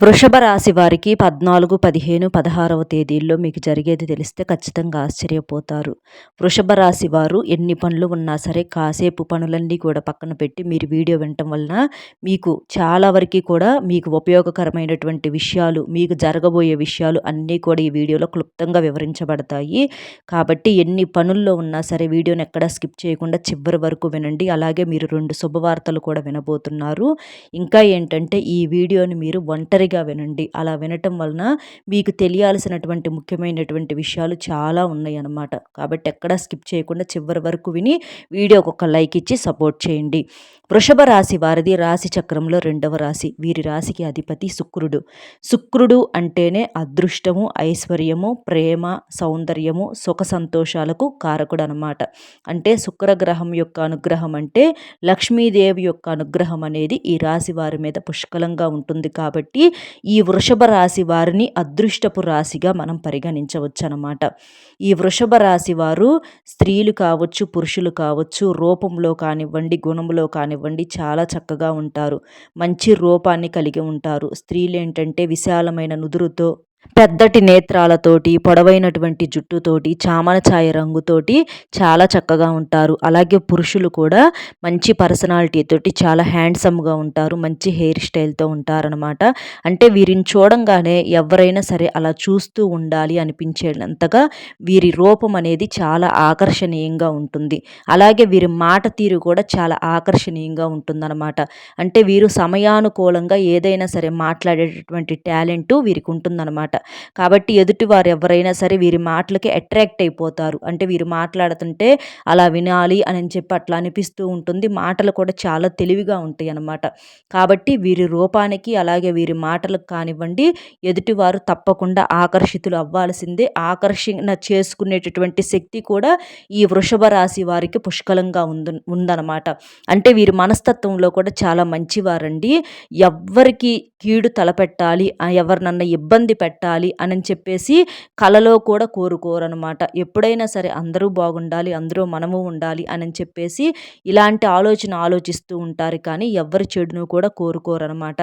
వృషభ రాశి వారికి పద్నాలుగు పదిహేను పదహారవ తేదీల్లో మీకు జరిగేది తెలిస్తే ఖచ్చితంగా ఆశ్చర్యపోతారు. వృషభ రాశి వారు ఎన్ని పనులు ఉన్నా సరే కాసేపు పనులన్నీ కూడా పక్కన పెట్టి మీరు వీడియో వినటం వలన మీకు చాలా వరకు కూడా మీకు ఉపయోగకరమైనటువంటి విషయాలు మీకు జరగబోయే విషయాలు అన్నీ కూడా ఈ వీడియోలో క్లుప్తంగా వివరించబడతాయి. కాబట్టి ఎన్ని పనుల్లో ఉన్నా సరే వీడియోని ఎక్కడ స్కిప్ చేయకుండా చివరి వరకు వినండి. అలాగే మీరు రెండు శుభవార్తలు కూడా వినబోతున్నారు. ఇంకా ఏంటంటే ఈ వీడియోని మీరు ఒంటరి పూర్తిగా వినండి. అలా వినటం వలన మీకు తెలియాల్సినటువంటి ముఖ్యమైనటువంటి విషయాలు చాలా ఉన్నాయి అన్నమాట కాబట్టి ఎక్కడా స్కిప్ చేయకుండా చివరి వరకు విని వీడియోకి ఒక లైక్ ఇచ్చి సపోర్ట్ చేయండి. వృషభ రాశి వారిది రాశి చక్రంలో రెండవ రాశి. వీరి రాశికి అధిపతి శుక్రుడు. శుక్రుడు అంటేనే అదృష్టము ఐశ్వర్యము ప్రేమ సౌందర్యము సుఖ సంతోషాలకు కారకుడు అనమాట అంటే శుక్రగ్రహం యొక్క అనుగ్రహం అంటే లక్ష్మీదేవి యొక్క అనుగ్రహం అనేది ఈ రాశి వారి మీద పుష్కలంగా ఉంటుంది కాబట్టి ఈ వృషభ రాశి వారిని అదృష్టపు రాశిగా మనం పరిగణించవచ్చు అనమాట ఈ వృషభ రాశి వారు స్త్రీలు కావచ్చు పురుషులు కావచ్చు రూపంలో కానివ్వండి గుణంలో కానివ్వండి చాలా చక్కగా ఉంటారు. మంచి రూపాన్ని కలిగి ఉంటారు. స్త్రీలు ఏంటంటే విశాలమైన నుదురుతో పెద్దటి నేత్రాలతోటి పొడవైనటువంటి జుట్టుతోటి చామన ఛాయ రంగుతోటి చాలా చక్కగా ఉంటారు. అలాగే పురుషులు కూడా మంచి పర్సనాలిటీతోటి చాలా హ్యాండ్సమ్గా ఉంటారు మంచి హెయిర్ స్టైల్తో ఉంటారనమాట అంటే వీరిని చూడంగానే ఎవరైనా సరే అలా చూస్తూ ఉండాలి అనిపించేంతగా వీరి రూపం అనేది చాలా ఆకర్షణీయంగా ఉంటుంది. అలాగే వీరి మాట తీరు కూడా చాలా ఆకర్షణీయంగా ఉంటుందన్నమాట. అంటే వీరు సమయానుకూలంగా ఏదైనా సరే మాట్లాడేటటువంటి టాలెంట్ వీరికి ఉంటుందన్నమాట. అనమాట. కాబట్టి ఎదుటివారు ఎవరైనా సరే వీరి మాటలకి అట్రాక్ట్ అయిపోతారు. అంటే వీరు మాట్లాడుతుంటే అలా వినాలి అని చెప్పి అట్లా అనిపిస్తూ ఉంటుంది. మాటలు కూడా చాలా తెలివిగా ఉంటాయి అన్నమాట కాబట్టి వీరి రూపానికి అలాగే వీరి మాటలకు కానివ్వండి ఎదుటివారు తప్పకుండా ఆకర్షితులు అవ్వాల్సిందే. ఆకర్షణ చేసుకునేటటువంటి శక్తి కూడా ఈ వృషభ రాశి వారికి పుష్కలంగా ఉంది ఉందన్నమాట అంటే వీరి మనస్తత్వంలో కూడా చాలా మంచివారండి. ఎవ్వరికి కీడు తలపెట్టాలి ఎవరినన్నా ఇబ్బంది పెట్టాలి పెట్టాలి అని చెప్పేసి కలలో కూడా కోరుకోరనమాట ఎప్పుడైనా సరే అందరూ బాగుండాలి అందరూ మనము ఉండాలి అని చెప్పేసి ఇలాంటి ఆలోచన ఆలోచిస్తూ ఉంటారు. కానీ ఎవరి చెడును కూడా కోరుకోరనమాట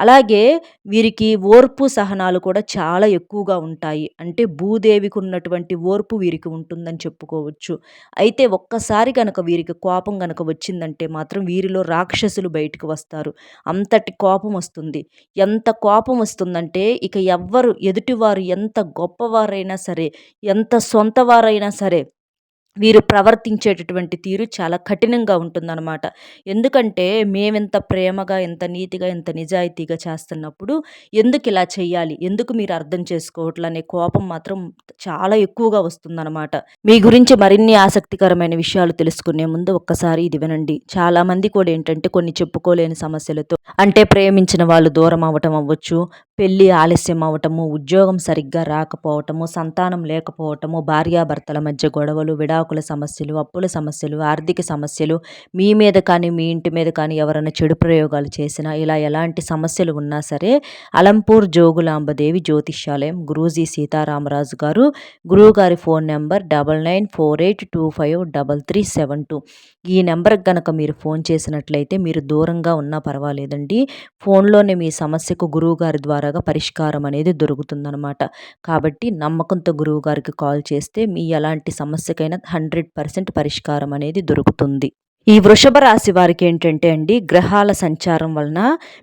అలాగే వీరికి ఓర్పు సహనాలు కూడా చాలా ఎక్కువగా ఉంటాయి. అంటే భూదేవికి ఉన్నటువంటి ఓర్పు వీరికి ఉంటుందని చెప్పుకోవచ్చు. అయితే ఒక్కసారి కనుక వీరికి కోపం కనుక వచ్చిందంటే మాత్రం వీరిలో రాక్షసులు బయటకు వస్తారు. అంతటి కోపం వస్తుంది. ఎంత కోపం వస్తుందంటే ఇక ఎవ్వరు ఎదుటివారు ఎంత గొప్పవారైనా సరే ఎంత సొంతవారైనా సరే వీరు ప్రవర్తించేటటువంటి తీరు చాలా కఠినంగా ఉంటుందన్నమాట. ఎందుకంటే మేమెంత ప్రేమగా ఎంత నీతిగా ఎంత నిజాయితీగా చేస్తున్నప్పుడు ఎందుకు ఇలా చేయాలి ఎందుకు మీరు అర్థం చేసుకోవట్లనే కోపం మాత్రం చాలా ఎక్కువగా వస్తుందన్నమాట. మీ గురించి మరిన్ని ఆసక్తికరమైన విషయాలు తెలుసుకునే ముందు ఒక్కసారి ఇది వినండి. చాలా మంది కూడా ఏంటంటే కొన్ని చెప్పుకోలేని సమస్యలతో అంటే ప్రేమించిన వాళ్ళు దూరం అవ్వటం అవ్వచ్చు పెళ్ళి ఆలస్యం అవటము ఉద్యోగం సరిగ్గా రాకపోవటము సంతానం లేకపోవటము భార్యాభర్తల మధ్య గొడవలు విడాకుల సమస్యలు అప్పుల సమస్యలు ఆర్థిక సమస్యలు మీ మీద కానీ మీ ఇంటి మీద కానీ ఎవరైనా చెడు ప్రయోగాలు చేసినా ఇలా ఎలాంటి సమస్యలు ఉన్నా సరే అలంపూర్ జోగులాంబదేవి జ్యోతిష్యాలయం గురూజీ సీతారామరాజు గారు గురువుగారి phone number double nine four eight two five double three seven two. ఈ నెంబర్కి కనుక మీరు ఫోన్ చేసినట్లయితే మీరు దూరంగా ఉన్నా పర్వాలేదండి. ఫోన్లోనే మీ సమస్యకు గురువుగారి ద్వారా త్వరగా పరిష్కారం అనేది దొరుకుతుందనమాట కాబట్టి నమ్మకంతో గురువు గారికి కాల్ చేస్తే మీ ఎలాంటి సమస్యకైనా హండ్రెడ్ పర్సెంట్ పరిష్కారం అనేది దొరుకుతుంది. ఈ వృషభ రాశి వారికి ఏంటంటే అండి గ్రహాల సంచారం వలన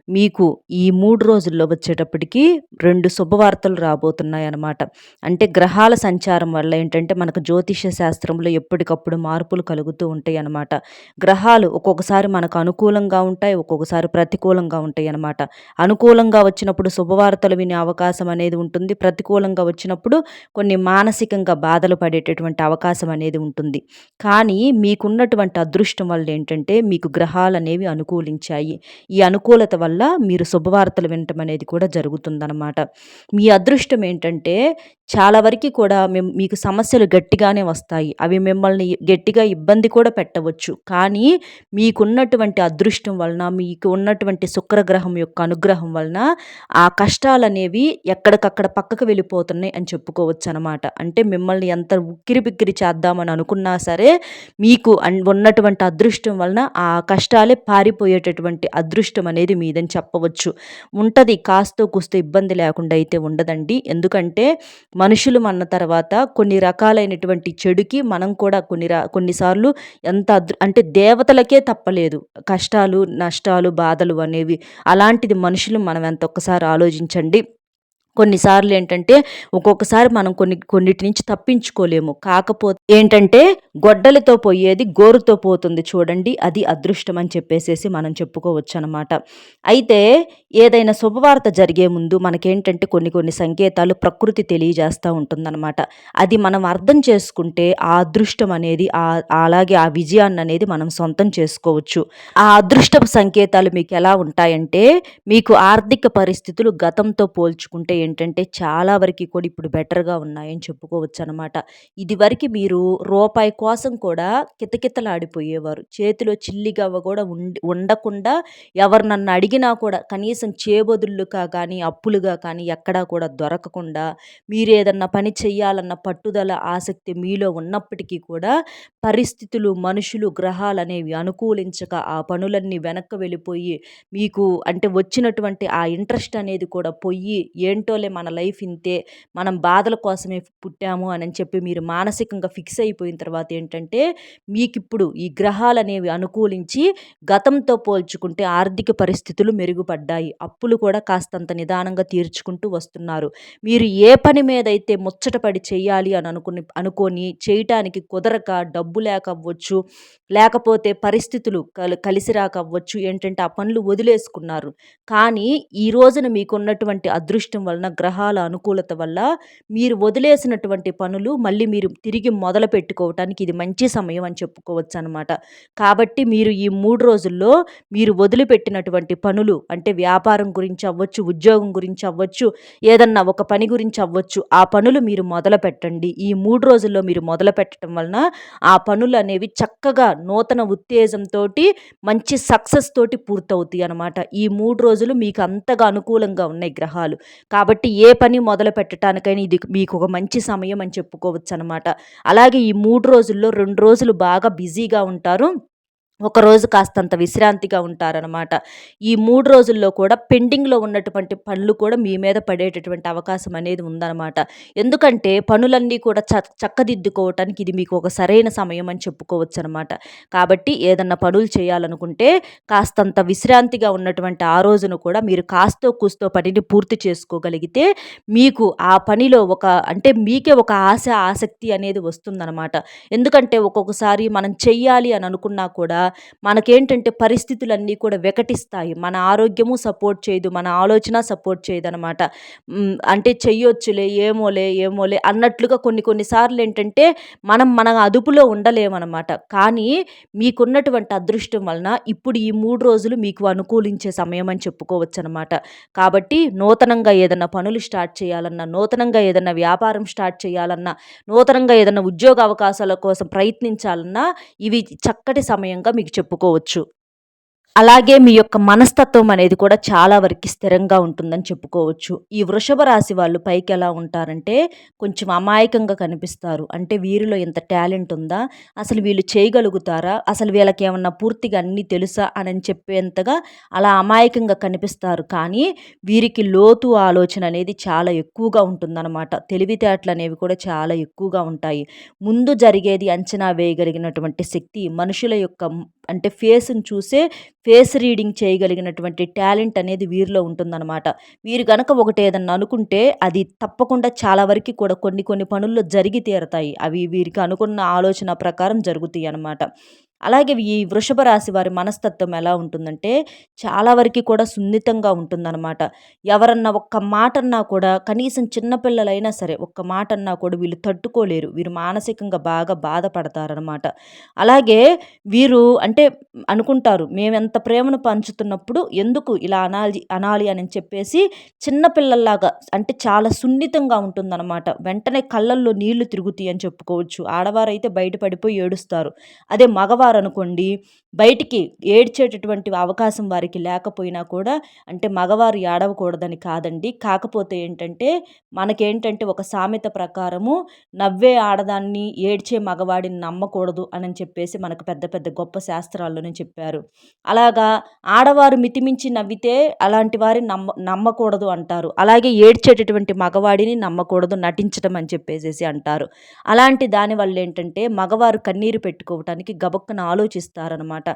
మీకు ఈ మూడు రోజుల్లో వచ్చేటప్పటికి రెండు శుభవార్తలు రాబోతున్నాయి అన్నమాట అంటే గ్రహాల సంచారం వల్ల ఏంటంటే మనకు జ్యోతిష శాస్త్రంలో ఎప్పటికప్పుడు మార్పులు కలుగుతూ ఉంటాయి అన్నమాట గ్రహాలు ఒక్కొక్కసారి మనకు అనుకూలంగా ఉంటాయి ఒక్కొక్కసారి ప్రతికూలంగా ఉంటాయి అన్నమాట అనుకూలంగా వచ్చినప్పుడు శుభవార్తలు వినే అవకాశం అనేది ఉంటుంది ప్రతికూలంగా వచ్చినప్పుడు కొన్ని మానసికంగా బాధలు పడేటటువంటి అవకాశం అనేది ఉంటుంది. కానీ మీకున్నటువంటి అదృష్టం వల్ల ఏంటంటే మీకు గ్రహాలు అనేవి అనుకూలించాయి. ఈ అనుకూలత వల్ల మీరు శుభవార్తలు వినటం అనేది కూడా జరుగుతుందన్నమాట. మీ అదృష్టం ఏంటంటే చాలా వరకు కూడా మేము మీకు సమస్యలు గట్టిగానే వస్తాయి. అవి మిమ్మల్ని గట్టిగా ఇబ్బంది కూడా పెట్టవచ్చు. కానీ మీకున్నటువంటి అదృష్టం వలన మీకు ఉన్నటువంటి శుక్రగ్రహం యొక్క అనుగ్రహం వలన ఆ కష్టాలు అనేవి ఎక్కడికక్కడ పక్కకు వెళ్ళిపోతున్నాయి అని చెప్పుకోవచ్చు అనమాట అంటే మిమ్మల్ని ఎంత ఉక్కిరి బిక్కిరి చేద్దామని అనుకున్నా సరే మీకు ఉన్నటువంటి అదృష్టం వలన ఆ కష్టాలే పారిపోయేటటువంటి అదృష్టం అనేది మీదని చెప్పవచ్చు. ఉంటుంది. కాస్తో కూస్తో ఇబ్బంది లేకుండా అయితే ఉండదండి. ఎందుకంటే మనుషులు అన్న తర్వాత కొన్ని రకాలైనటువంటి చెడుకి మనం కూడా కొన్ని రా కొన్నిసార్లు ఎంత అదృ అంటే దేవతలకే తప్పలేదు. కష్టాలు నష్టాలు బాధలు అనేవి అలాంటిది మనుషులు మనం ఎంత ఒక్కసారి ఆలోచించండి. కొన్నిసార్లు ఏంటంటే ఒక్కొక్కసారి మనం కొన్ని కొన్నిటి నుంచి తప్పించుకోలేము. కాకపోతే ఏంటంటే గొడ్డలితో పోయేది గోరుతో పోతుంది చూడండి. అది అదృష్టం అని చెప్పేసేసి మనం చెప్పుకోవచ్చు అనమాట అయితే ఏదైనా శుభవార్త జరిగే ముందు మనకేంటంటే కొన్ని కొన్ని సంకేతాలు ప్రకృతి తెలియజేస్తూ ఉంటుందన్నమాట అది మనం అర్థం చేసుకుంటే ఆ అదృష్టం అనేది ఆ అలాగే ఆ విజయాన్ని అనేది మనం సొంతం చేసుకోవచ్చు. ఆ అదృష్టపు సంకేతాలు మీకు ఎలా ఉంటాయంటే మీకు ఆర్థిక పరిస్థితులు గతంతో పోల్చుకుంటే ఏంటంటే చాలా వరకు కూడా ఇప్పుడు బెటర్గా ఉన్నాయని చెప్పుకోవచ్చు అనమాట ఇదివరకు మీరు రూపాయి కోసం కూడా కితకితలాడిపోయేవారు. చేతిలో చిల్లిగవ్వ కూడా ఉండి ఉండకుండా ఎవరు నన్ను అడిగినా కూడా కనీసం చేబదులుగా కానీ అప్పులుగా కానీ ఎక్కడా కూడా దొరకకుండా మీరు ఏదన్నా పని చేయాలన్న పట్టుదల ఆసక్తి మీలో ఉన్నప్పటికీ కూడా పరిస్థితులు మనుషులు గ్రహాలు అనేవి అనుకూలించక ఆ పనులన్నీ వెనక్కి వెళ్ళిపోయి మీకు అంటే వచ్చినటువంటి ఆ ఇంట్రెస్ట్ అనేది కూడా పొయ్యి ఏంటో ఏంటోలే మన లైఫ్ ఇంతే. మనం బాధల కోసమే పుట్టాము అని చెప్పి మీరు మానసికంగా ఫిక్స్ అయిపోయిన తర్వాత ఏంటంటే మీకు ఇప్పుడు ఈ గ్రహాలు అనేవి అనుకూలించి గతంతో పోల్చుకుంటే ఆర్థిక పరిస్థితులు మెరుగుపడ్డాయి. అప్పులు కూడా కాస్తంత నిదానంగా తీర్చుకుంటూ వస్తున్నారు. మీరు ఏ పని మీద అయితే ముచ్చటపడి చేయాలి అని అనుకుని అనుకొని చేయటానికి కుదరక డబ్బు లేక అవ్వచ్చు లేకపోతే పరిస్థితులు కలి కలిసి రాక అవ్వచ్చు ఏంటంటే ఆ పనులు వదిలేసుకున్నారు. కానీ ఈ రోజున మీకున్నటువంటి అదృష్టం వల్ల వలన గ్రహాల అనుకూలత వల్ల మీరు వదిలేసినటువంటి పనులు మళ్ళీ మీరు తిరిగి మొదలు పెట్టుకోవటానికి ఇది మంచి సమయం అని చెప్పుకోవచ్చు అనమాట కాబట్టి మీరు ఈ మూడు రోజుల్లో మీరు వదిలిపెట్టినటువంటి పనులు అంటే వ్యాపారం గురించి అవ్వచ్చు ఉద్యోగం గురించి అవ్వచ్చు ఏదన్నా ఒక పని గురించి అవ్వచ్చు ఆ పనులు మీరు మొదలు పెట్టండి. ఈ మూడు రోజుల్లో మీరు మొదలు పెట్టడం వలన ఆ పనులు అనేవి చక్కగా నూతన ఉత్తేజంతో మంచి సక్సెస్ తోటి పూర్తవుతాయి అనమాట ఈ మూడు రోజులు మీకు అంతగా అనుకూలంగా ఉన్నాయి గ్రహాలు. కాబట్టి కాబట్టి ఏ పని మొదలు పెట్టడానికైనా ఇది మీకు ఒక మంచి సమయం అని చెప్పుకోవచ్చు అనమాట అలాగే ఈ మూడు రోజుల్లో రెండు రోజులు బాగా బిజీగా ఉంటారు. ఒకరోజు కాస్తంత విశ్రాంతిగా ఉంటారనమాట ఈ మూడు రోజుల్లో కూడా పెండింగ్లో ఉన్నటువంటి పనులు కూడా మీ మీద పడేటటువంటి అవకాశం అనేది ఉందన్నమాట. ఎందుకంటే పనులన్నీ కూడా చ చక్కదిద్దుకోవటానికి ఇది మీకు ఒక సరైన సమయం అని చెప్పుకోవచ్చు అనమాట కాబట్టి ఏదన్నా పనులు చేయాలనుకుంటే కాస్తంత విశ్రాంతిగా ఉన్నటువంటి ఆ రోజును కూడా మీరు కాస్తో కూస్తో పనిని పూర్తి చేసుకోగలిగితే మీకు ఆ పనిలో ఒక అంటే మీకే ఒక ఆశ ఆసక్తి అనేది వస్తుందన్నమాట. ఎందుకంటే ఒక్కొక్కసారి మనం చెయ్యాలి అని అనుకున్నా కూడా మనకేంటంటే పరిస్థితులన్నీ కూడా వికటిస్తాయి. మన ఆరోగ్యము సపోర్ట్ చేయదు. మన ఆలోచన సపోర్ట్ చేయదు అనమాట అంటే చెయ్యొచ్చులే ఏమోలే ఏమోలే అన్నట్లుగా కొన్ని కొన్నిసార్లు ఏంటంటే మనం మన అదుపులో ఉండలేమన్నమాట. కానీ మీకున్నటువంటి అదృష్టం వలన ఇప్పుడు ఈ మూడు రోజులు మీకు అనుకూలించే సమయం అని చెప్పుకోవచ్చు అనమాట కాబట్టి నూతనంగా ఏదైనా పనులు స్టార్ట్ చేయాలన్నా నూతనంగా ఏదైనా వ్యాపారం స్టార్ట్ చేయాలన్నా నూతనంగా ఏదైనా ఉద్యోగ అవకాశాల కోసం ప్రయత్నించాలన్నా ఇవి చక్కటి సమయంగా మీకు చెప్పుకోవచ్చు. అలాగే మీ యొక్క మనస్తత్వం అనేది కూడా చాలా వరకు స్థిరంగా ఉంటుందని చెప్పుకోవచ్చు. ఈ వృషభ రాశి వాళ్ళు పైకి ఎలా ఉంటారంటే కొంచెం అమాయకంగా కనిపిస్తారు. అంటే వీరిలో ఎంత టాలెంట్ ఉందా? అసలు వీళ్ళు చేయగలుగుతారా? అసలు వీళ్ళకి ఏమన్నా పూర్తిగా అన్నీ తెలుసా? అని చెప్పేంతగా అలా అమాయకంగా కనిపిస్తారు. కానీ వీరికి లోతు ఆలోచన అనేది చాలా ఎక్కువగా ఉంటుందన్నమాట. తెలివితేటలు అనేవి కూడా చాలా ఎక్కువగా ఉంటాయి. ముందు జరిగేది అంచనా వేయగలిగినటువంటి శక్తి మనుషుల యొక్క అంటే ఫేస్ని చూసే ఫేస్ రీడింగ్ చేయగలిగినటువంటి టాలెంట్ అనేది వీరిలో ఉంటుందన్నమాట. వీరు కనుక ఒకటి ఏదన్నా అనుకుంటే అది తప్పకుండా చాలా వరకు కూడా కొన్ని కొన్ని పనుల్లో జరిగి తీరతాయి. అవి వీరికి అనుకున్న ఆలోచన ప్రకారం జరుగుతాయి అన్నమాట. అలాగే ఈ వృషభ రాశి వారి మనస్తత్వం ఎలా ఉంటుందంటే చాలా వరకు కూడా సున్నితంగా ఉంటుందన్నమాట. ఎవరన్నా ఒక్క మాట అన్నా కూడా కనీసం చిన్నపిల్లలైనా సరే ఒక్క మాట అన్నా కూడా వీళ్ళు తట్టుకోలేరు. వీరు మానసికంగా బాగా బాధపడతారనమాట అలాగే వీరు అంటే అనుకుంటారు మేము ఎంత ప్రేమను పంచుతున్నప్పుడు ఎందుకు ఇలా అనాలి అనాలి అని చెప్పేసి చిన్నపిల్లల్లాగా అంటే చాలా సున్నితంగా ఉంటుందన్నమాట. వెంటనే కళ్ళల్లో నీళ్ళు తిరుగుతాయి అని చెప్పుకోవచ్చు. ఆడవారైతే బయట పడిపోయి ఏడుస్తారు. అదే మగవారు ఆడవారు అనుకోండి బయటికి ఏడ్చేటటువంటి అవకాశం వారికి లేకపోయినా కూడా అంటే మగవారు ఏడవకూడదని కాదండి. కాకపోతే ఏంటంటే మనకేంటంటే ఒక సామెత ప్రకారము నవ్వే ఆడదాన్ని ఏడ్చే మగవాడిని నమ్మకూడదు అని చెప్పేసి మనకు పెద్ద పెద్ద గొప్ప శాస్త్రాల్లోనే చెప్పారు. అలాగా ఆడవారు మితిమించి నవ్వితే అలాంటి వారిని నమ్మ నమ్మకూడదు అంటారు. అలాగే ఏడ్చేటటువంటి మగవాడిని నమ్మకూడదు నటించడం అని చెప్పేసేసి అంటారు. అలాంటి దానివల్ల ఏంటంటే మగవారు కన్నీరు పెట్టుకోవటానికి గబక్కున ఆలోచిస్తారనమాట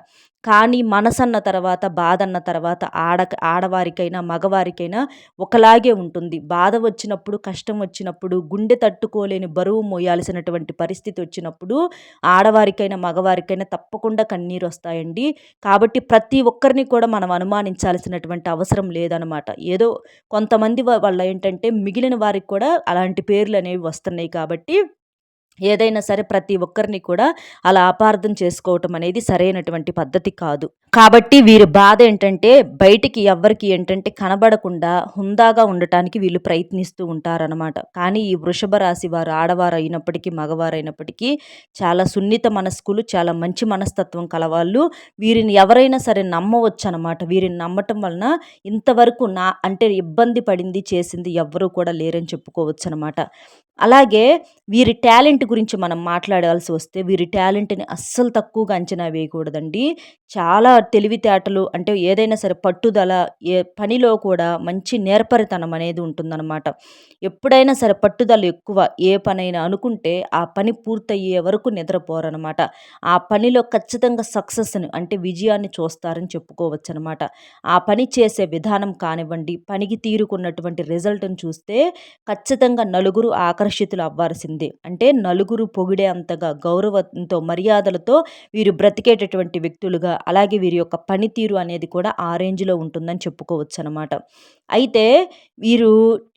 కానీ మనసన్న తర్వాత బాధ అన్న తర్వాత ఆడ ఆడవారికైనా మగవారికైనా ఒకలాగే ఉంటుంది. బాధ వచ్చినప్పుడు కష్టం వచ్చినప్పుడు గుండె తట్టుకోలేని బరువు మోయాల్సినటువంటి పరిస్థితి వచ్చినప్పుడు ఆడవారికైనా మగవారికైనా తప్పకుండా కన్నీరు వస్తాయండి. కాబట్టి ప్రతి ఒక్కరిని కూడా మనం అనుమానించాల్సినటువంటి అవసరం లేదనమాట ఏదో కొంతమంది వల్ల ఏంటంటే మిగిలిన వారికి కూడా అలాంటి పేర్లు అనేవి వస్తున్నాయి కాబట్టి ఏదైనా సరే ప్రతి ఒక్కరిని కూడా అలా అపార్థం చేసుకోవటం అనేది సరైనటువంటి పద్ధతి కాదు. కాబట్టి వీరి బాధ ఏంటంటే బయటికి ఎవ్వరికి ఏంటంటే కనబడకుండా హుందాగా ఉండటానికి వీళ్ళు ప్రయత్నిస్తూ ఉంటారనమాట కానీ ఈ వృషభ రాశి వారు ఆడవారు అయినప్పటికీ మగవారు అయినప్పటికీ చాలా సున్నిత మనస్కులు చాలా మంచి మనస్తత్వం కలవాళ్ళు వీరిని ఎవరైనా సరే నమ్మవచ్చు అనమాట వీరిని నమ్మటం వలన ఇంతవరకు నా అంటే ఇబ్బంది పడింది చేసింది ఎవ్వరూ కూడా లేరని చెప్పుకోవచ్చు అనమాట అలాగే వీరి టాలెంట్ గురించి మనం మాట్లాడాల్సి వస్తే వీరి టాలెంట్ని అస్సలు తక్కువగా అంచనా వేయకూడదండి. చాలా తెలివితేటలు అంటే ఏదైనా సరే పట్టుదల ఏ పనిలో కూడా మంచి నేర్పరితనం అనేది ఉంటుందన్నమాట. ఎప్పుడైనా సరే పట్టుదల ఎక్కువ ఏ పనైనా అనుకుంటే ఆ పని పూర్తయ్యే వరకు నిద్రపోరనమాట ఆ పనిలో ఖచ్చితంగా సక్సెస్ని అంటే విజయాన్ని చూస్తారని చెప్పుకోవచ్చు అనమాట ఆ పని చేసే విధానం కానివ్వండి పనికి తీరుకున్నటువంటి రిజల్ట్ని చూస్తే ఖచ్చితంగా నలుగురు ఆకర్షితులు అవ్వాల్సిందే. అంటే నలుగురు పొగిడే అంతగా గౌరవంతో మర్యాదలతో వీరు బ్రతికేటటువంటి వ్యక్తులుగా అలాగే వీరి యొక్క పనితీరు అనేది కూడా ఆ రేంజ్లో ఉంటుందని చెప్పుకోవచ్చు అనమాట అయితే వీరు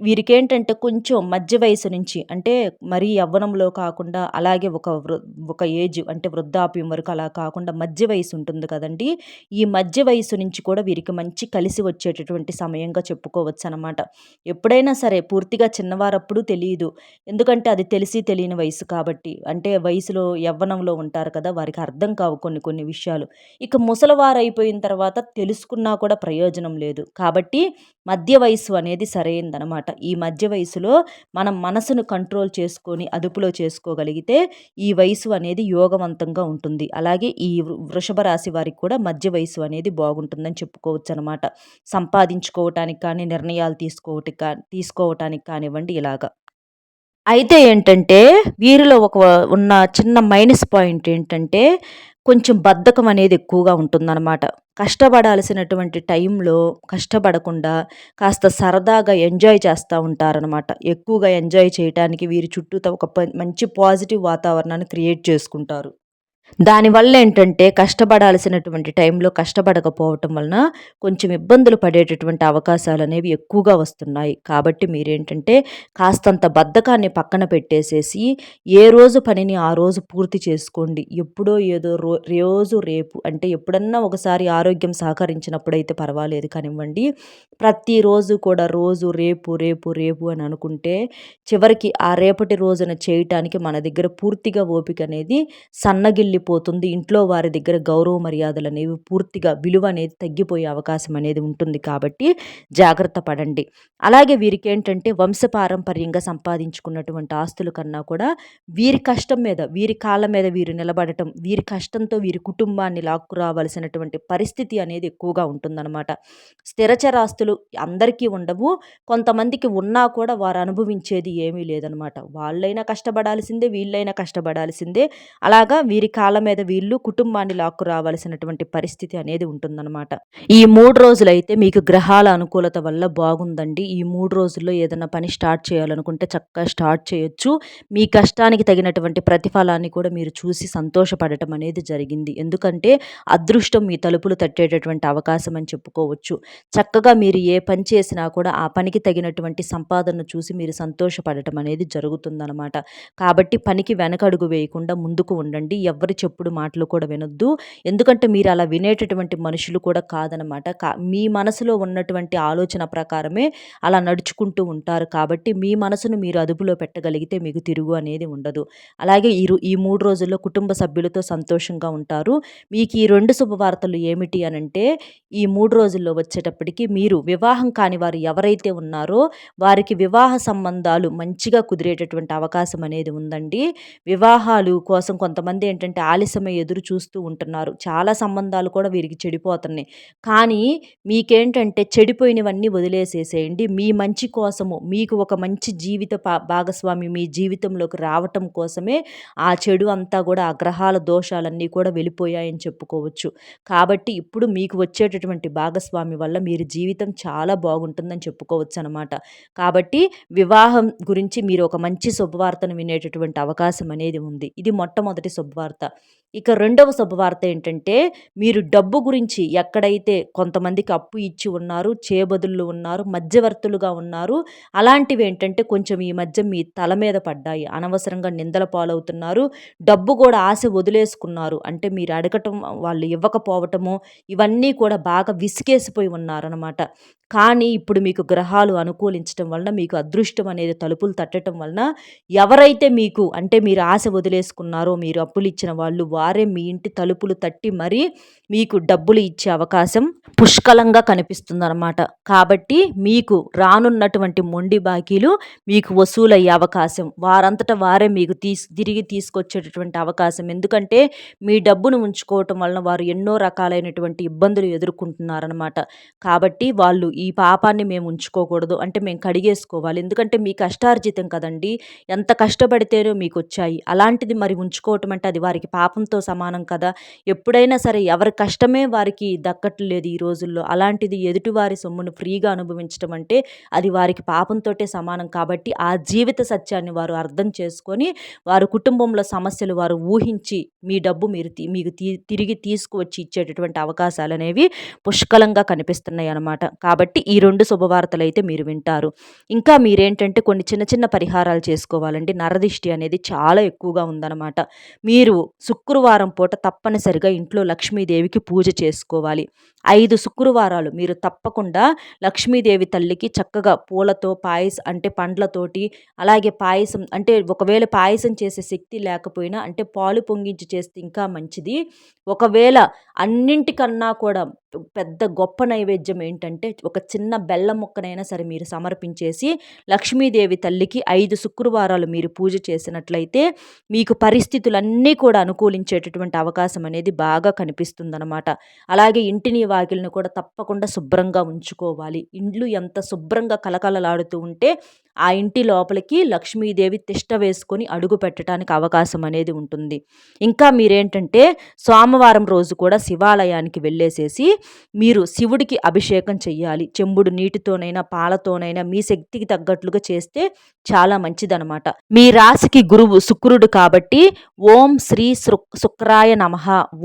వీరికేంటంటే కొంచెం మధ్య వయసు నుంచి అంటే మరీ యవ్వనంలో కాకుండా అలాగే ఒక వృ ఒక ఏజ్ అంటే వృద్ధాప్యం వరకు అలా కాకుండా మధ్య వయసు ఉంటుంది కదండి ఈ మధ్య వయసు నుంచి కూడా వీరికి మంచి కలిసి వచ్చేటటువంటి సమయంగా చెప్పుకోవచ్చు అనమాట ఎప్పుడైనా సరే పూర్తిగా చిన్నవారప్పుడు తెలియదు ఎందుకంటే అది తెలిసి తెలియని వయసు కాబట్టి. అంటే వయసులో యవ్వనంలో ఉంటారు కదా వారికి అర్థం కావు కొన్ని కొన్ని విషయాలు. ఇక ముసలివారు అయిపోయిన తర్వాత తెలుసుకున్నా కూడా ప్రయోజనం లేదు. కాబట్టి మధ్య వయసు అనేది సరైందనమాట. ఈ మధ్య వయసులో మనం మనసును కంట్రోల్ చేసుకొని అదుపులో చేసుకోగలిగితే ఈ వయసు అనేది యోగవంతంగా ఉంటుంది. అలాగే ఈ వృషభ రాశి వారికి కూడా మధ్య వయసు అనేది బాగుంటుందని చెప్పుకోవచ్చు అనమాట సంపాదించుకోవటానికి కానీ నిర్ణయాలు తీసుకోవటానికి కా తీసుకోవటానికి కానివ్వండి ఇలాగా. అయితే ఏంటంటే వీరిలో ఒక ఉన్న చిన్న మైనస్ పాయింట్ ఏంటంటే కొంచెం బద్ధకం అనేది ఎక్కువగా ఉంటుందన్నమాట. కష్టపడాల్సినటువంటి టైంలో కష్టపడకుండా కాస్త సరదాగా ఎంజాయ్ చేస్తూ ఉంటారనమాట ఎక్కువగా ఎంజాయ్ చేయడానికి వీరి చుట్టూతో ఒక మంచి పాజిటివ్ వాతావరణాన్ని క్రియేట్ చేసుకుంటారు. దానివల్ల ఏంటంటే కష్టపడాల్సినటువంటి టైంలో కష్టపడకపోవటం వలన కొంచెం ఇబ్బందులు పడేటటువంటి అవకాశాలు అనేవి ఎక్కువగా వస్తున్నాయి. కాబట్టి మీరేంటంటే కాస్తంత బద్ధకాన్ని పక్కన పెట్టేసేసి ఏ రోజు పనిని ఆ రోజు పూర్తి చేసుకోండి. ఎప్పుడో ఏదో రో రోజు రేపు అంటే ఎప్పుడన్నా ఒకసారి ఆరోగ్యం సహకరించినప్పుడు అయితే పర్వాలేదు కానివ్వండి. ప్రతిరోజు కూడా రోజు రేపు రేపు రేపు అని అనుకుంటే చివరికి ఆ రేపటి రోజున చేయటానికి మన దగ్గర పూర్తిగా ఓపిక అనేది సన్నగిల్లి వెళ్ళిపోతుంది. ఇంట్లో వారి దగ్గర గౌరవ మర్యాదలు అనేవి పూర్తిగా విలువ అనేది తగ్గిపోయే అవకాశం అనేది ఉంటుంది కాబట్టి జాగ్రత్త పడండి. అలాగే వీరికి ఏంటంటే వంశపారంపర్యంగా సంపాదించుకున్నటువంటి ఆస్తుల కన్నా కూడా వీరి కష్టం మీద వీరి కాళ్ళ మీద వీరు నిలబడటం వీరి కష్టంతో వీరి కుటుంబాన్ని లాక్కురావలసినటువంటి పరిస్థితి అనేది ఎక్కువగా ఉంటుందన్నమాట. స్థిరచరాస్తులు అందరికీ ఉండవు. కొంతమందికి ఉన్నా కూడా వారు అనుభవించేది ఏమీ లేదనమాట వాళ్ళైనా కష్టపడాల్సిందే వీళ్ళైనా కష్టపడాల్సిందే. అలాగా వీరి కాళ్ళ మీద వీళ్ళు కుటుంబాన్ని లాక్కు రావాల్సినటువంటి పరిస్థితి అనేది ఉంటుందన్నమాట. ఈ మూడు రోజులైతే మీకు గ్రహాల అనుకూలత వల్ల బాగుందండి. ఈ మూడు రోజుల్లో ఏదైనా పని స్టార్ట్ చేయాలనుకుంటే చక్కగా స్టార్ట్ చేయొచ్చు. మీ కష్టానికి తగినటువంటి ప్రతిఫలాన్ని కూడా మీరు చూసి సంతోషపడటం అనేది జరిగింది. ఎందుకంటే అదృష్టం మీ తలుపులు తట్టేటటువంటి అవకాశం అని చెప్పుకోవచ్చు. చక్కగా మీరు ఏ పని చేసినా కూడా ఆ పనికి తగినటువంటి సంపాదన చూసి మీరు సంతోషపడటం అనేది జరుగుతుందన్నమాట. కాబట్టి పనికి వెనకడుగు వేయకుండా ముందుకు ఉండండి. ఎవరి ఎవరి చెప్పుడు మాటలు కూడా వినొద్దు. ఎందుకంటే మీరు అలా వినేటటువంటి మనుషులు కూడా కాదనమాట. కా మీ మనసులో ఉన్నటువంటి ఆలోచన ప్రకారమే అలా నడుచుకుంటూ ఉంటారు. కాబట్టి మీ మనసును మీరు అదుపులో పెట్టగలిగితే మీకు తిరుగు అనేది ఉండదు. అలాగే ఈ ఈ మూడు రోజుల్లో కుటుంబ సభ్యులతో సంతోషంగా ఉంటారు. మీకు ఈ రెండు శుభవార్తలు ఏమిటి అనంటే ఈ మూడు రోజుల్లో వచ్చేటప్పటికి మీరు వివాహం కాని వారు ఎవరైతే ఉన్నారో వారికి వివాహ సంబంధాలు మంచిగా కుదిరేటటువంటి అవకాశం అనేది ఉందండి. వివాహాలు కోసం కొంతమంది ఏంటంటే ఆలస్యమై ఎదురు చూస్తూ ఉంటున్నారు. చాలా సంబంధాలు కూడా వీరికి చెడిపోతున్నాయి. కానీ మీకేంటంటే చెడిపోయినవన్నీ వదిలేసేసేయండి. మీ మంచి కోసము మీకు ఒక మంచి జీవిత భాగస్వామి మీ జీవితంలోకి రావటం కోసమే ఆ చెడు అంతా కూడా అగ్రహాల దోషాలన్నీ కూడా వెళ్ళిపోయాయని చెప్పుకోవచ్చు. కాబట్టి ఇప్పుడు మీకు వచ్చేటటువంటి భాగస్వామి వల్ల మీరు జీవితం చాలా బాగుంటుందని చెప్పుకోవచ్చు అనమాట కాబట్టి వివాహం గురించి మీరు ఒక మంచి శుభవార్తను వినేటటువంటి అవకాశం అనేది ఉంది. ఇది మొట్టమొదటి శుభవార్త. ఇక రెండవ శుభవార్త ఏంటంటే మీరు డబ్బు గురించి ఎక్కడైతే కొంతమందికి అప్పు ఇచ్చి ఉన్నారు చేబదులు ఉన్నారు మధ్యవర్తులుగా ఉన్నారు అలాంటివి ఏంటంటే కొంచెం ఈ మధ్య మీ తల మీద పడ్డాయి. అనవసరంగా నిందల పాలవుతున్నారు. డబ్బు కూడా ఆశ వదిలేసుకున్నారు. అంటే మీరు అడగటం వాళ్ళు ఇవ్వకపోవటము ఇవన్నీ కూడా బాగా విసిగేసిపోయి ఉన్నారనమాట కానీ ఇప్పుడు మీకు గ్రహాలు అనుకూలించడం వలన మీకు అదృష్టం అనేది తలుపులు తట్టడం వలన ఎవరైతే మీకు అంటే మీరు ఆశ వదిలేసుకున్నారో మీరు అప్పులు ఇచ్చిన వాళ్ళు వారే మీ ఇంటి తలుపులు తట్టి మరీ మీకు డబ్బులు ఇచ్చే అవకాశం పుష్కలంగా కనిపిస్తుందన్నమాట. కాబట్టి మీకు రానున్నటువంటి మొండి బాకీలు మీకు వసూలయ్యే అవకాశం. వారంతటా వారే మీకు తీసి తిరిగి తీసుకొచ్చేటటువంటి అవకాశం. ఎందుకంటే మీ డబ్బును ఉంచుకోవటం వలన వారు ఎన్నో రకాలైనటువంటి ఇబ్బందులు ఎదుర్కొంటున్నారనమాట కాబట్టి వాళ్ళు ఈ పాపాన్ని మేము ఉంచుకోకూడదు. అంటే మేము కడిగేసుకోవాలి. ఎందుకంటే మీ కష్టార్జితం కదండి. ఎంత కష్టపడితేనో మీకు వచ్చాయి. అలాంటిది మరి ఉంచుకోవటం అంటే అది వారికి పాపంతో సమానం కదా? ఎప్పుడైనా సరే ఎవరి కష్టమే వారికి దక్కట్లేదు ఈ రోజుల్లో. అలాంటిది ఎదుటివారి సొమ్మును ఫ్రీగా అనుభవించడం అంటే అది వారికి పాపంతోటే సమానం కాబట్టి ఆ జీవిత సత్యాన్ని వారు అర్థం చేసుకొని వారు కుటుంబంలో సమస్యలు వారు ఊహించి మీ డబ్బు మీరు మీకు తిరిగి తీసుకువచ్చి ఇచ్చేటటువంటి అవకాశాలు అనేవి పుష్కలంగా కనిపిస్తున్నాయి అన్నమాట. కాబట్టి ఈ రెండు శుభవార్తలు అయితే మీరు వింటారు. ఇంకా మీరేంటంటే కొన్ని చిన్న చిన్న పరిహారాలు చేసుకోవాలండి. నరదిష్టి అనేది చాలా ఎక్కువగా ఉందన్నమాట. మీరు శుక్రవారం పూట తప్పనిసరిగా ఇంట్లో లక్ష్మీదేవికి పూజ చేసుకోవాలి. ఐదు శుక్రవారాలు. మీరు తప్పకుండా లక్ష్మీదేవి తల్లికి చక్కగా పూలతో పాయసం అంటే పండ్లతోటి అలాగే పాయసం అంటే ఒకవేళ పాయసం చేసే శక్తి లేకపోయినా అంటే పాలు పొంగించి చేస్తే ఇంకా మంచిది. ఒకవేళ అన్నింటికన్నా కూడా పెద్ద గొప్ప నైవేద్యం ఏంటంటే ఒక చిన్న బెల్లం ముక్కనైనా సరే మీరు సమర్పించేసి లక్ష్మీదేవి తల్లికి ఐదు శుక్రవారాలు మీరు పూజ చేసినట్లయితే మీకు పరిస్థితులన్నీ కూడా అనుకూలించేటటువంటి అవకాశం అనేది బాగా కనిపిస్తుందన్నమాట. అలాగే ఇంటిని వాకిల్ని కూడా తప్పకుండా శుభ్రంగా ఉంచుకోవాలి. ఇండ్లు ఎంత శుభ్రంగా కలకలలాడుతూ ఉంటే ఆ ఇంటి లోపలికి లక్ష్మీదేవి తిష్ట వేసుకొని అడుగు పెట్టడానికి అవకాశం అనేది ఉంటుంది. ఇంకా మీరేంటంటే సోమవారం రోజు కూడా శివాలయానికి వెళ్ళేసేసి మీరు శివుడికి అభిషేకం చెయ్యాలి. చెంబుడు నీటితోనైనా పాలతోనైనా మీ శక్తికి తగ్గట్లుగా చేస్తే చాలా మంచిదనమాట. మీ రాశికి గురువు శుక్రుడు కాబట్టి ఓం శ్రీ శుక్రాయ నమ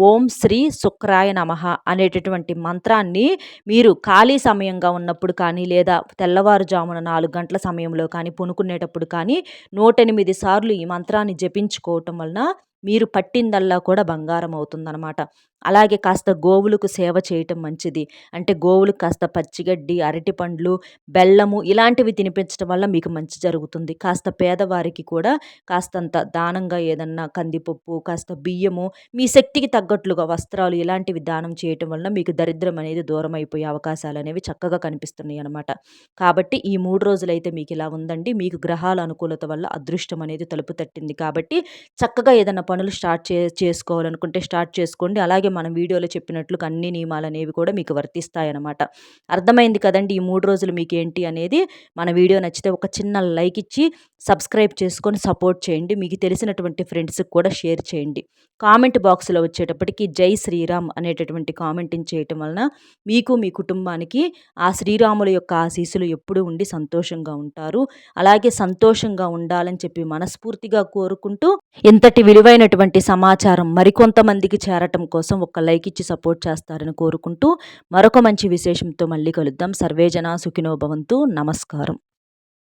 ఓం శ్రీ శుక్రాయ నమ అనేటటువంటి మంత్రాన్ని మీరు ఖాళీ సమయంగా ఉన్నప్పుడు కానీ లేదా తెల్లవారుజామున నాలుగు గంటల సమయంలో కానీ పునుకునేటప్పుడు కానీ నూట ఎనిమిది సార్లు ఈ మంత్రాన్ని జపించుకోవటం వలన మీరు పట్టిందల్లా కూడా బంగారం అవుతుందన్నమాట. అలాగే కాస్త గోవులకు సేవ చేయటం మంచిది. అంటే గోవులకు కాస్త పచ్చిగడ్డి అరటిపండ్లు బెల్లము ఇలాంటివి తినిపించడం వల్ల మీకు మంచి జరుగుతుంది. కాస్త పేదవారికి కూడా కాస్తంత దానంగా ఏదన్నా కందిపప్పు కాస్త బియ్యము మీ శక్తికి తగ్గట్లుగా వస్త్రాలు ఇలాంటివి దానం చేయటం వల్ల మీకు దరిద్రం అనేది దూరం అయిపోయే అవకాశాలు అనేవి చక్కగా కనిపిస్తున్నాయి అనమాట కాబట్టి ఈ మూడు రోజులైతే మీకు ఇలా ఉందండి. మీకు గ్రహాల అనుకూలత వల్ల అదృష్టం అనేది తలుపు తట్టింది. కాబట్టి చక్కగా ఏదైనా పనులు స్టార్ట్ చే చేసుకోవాలనుకుంటే స్టార్ట్ చేసుకోండి. అలాగే మనం వీడియోలో చెప్పినట్లు అన్ని నియమాలు అనేవి కూడా మీకు వర్తిస్తాయన్నమాట. అర్థమైంది కదండి ఈ మూడు రోజులు మీకు ఏంటి అనేది? మన వీడియో నచ్చితే ఒక చిన్న లైక్ ఇచ్చి సబ్స్క్రైబ్ చేసుకొని సపోర్ట్ చేయండి. మీకు తెలిసినటువంటి ఫ్రెండ్స్కి కూడా షేర్ చేయండి. కామెంట్ బాక్స్లో వచ్చేటప్పటికి జై శ్రీరామ్ అనేటటువంటి కామెంటింగ్ చేయటం వలన మీకు మీ కుటుంబానికి ఆ శ్రీరాముల యొక్క ఆశీస్సులు ఎప్పుడూ ఉండి సంతోషంగా ఉంటారు. అలాగే సంతోషంగా ఉండాలని చెప్పి మనస్ఫూర్తిగా కోరుకుంటూ ఇంతటి విలువైనటువంటి సమాచారం మరికొంతమందికి చేరటం కోసం ఒక లైక్ ఇచ్చి సపోర్ట్ చేస్తారని కోరుకుంటూ మరొక మంచి విశేషంతో మళ్ళీ కలుద్దాం. సర్వేజన సుఖినోభవంతు నమస్కారం.